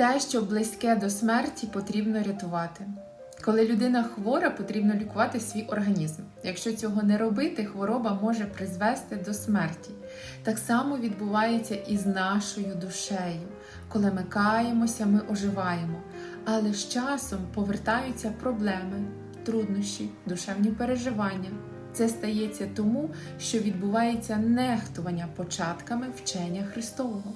Те, що близьке до смерті, потрібно рятувати. Коли людина хвора, потрібно лікувати свій організм. Якщо цього не робити, хвороба може призвести до смерті. Так само відбувається і з нашою душею. Коли ми каємося, ми оживаємо, але з часом повертаються проблеми, труднощі, душевні переживання. Це стається тому, що відбувається нехтування початками вчення Христового.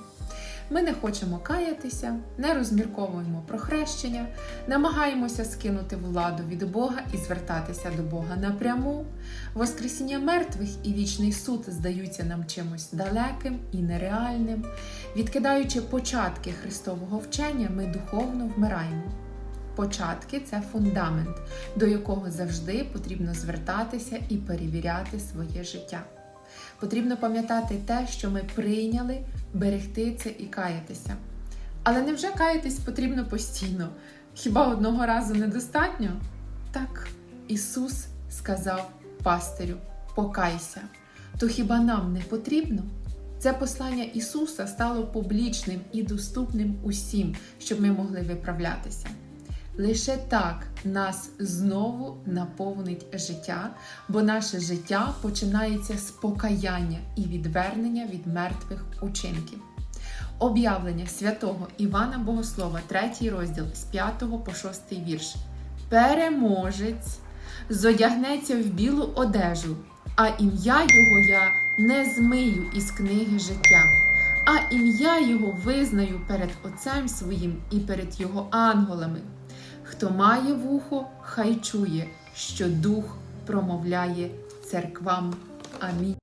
Ми не хочемо каятися, не розмірковуємо про хрещення, намагаємося скинути владу від Бога і звертатися до Бога напряму. Воскресіння мертвих і вічний суд здаються нам чимось далеким і нереальним. Відкидаючи початки Христового вчення, ми духовно вмираємо. Початки це фундамент, до якого завжди потрібно звертатися і перевіряти своє життя. Потрібно пам'ятати те, що ми прийняли, берегти це і каятися. Але невже каятись потрібно постійно? Хіба одного разу недостатньо? Так, Ісус сказав пастирю: покайся. То хіба нам не потрібно? Це послання Ісуса стало публічним і доступним усім, щоб ми могли виправлятися. Лише так нас знову наповнить життя, бо наше життя починається з покаяння і відвернення від мертвих учинків. Об'явлення святого Івана Богослова, 3 розділ з 5 по 6 вірш. Переможець зодягнеться в білу одежу, а ім'я його я не змию із книги життя, а ім'я його визнаю перед Отцем своїм і перед його ангелами. Хто має вухо, хай чує, що дух промовляє церквам. Амінь.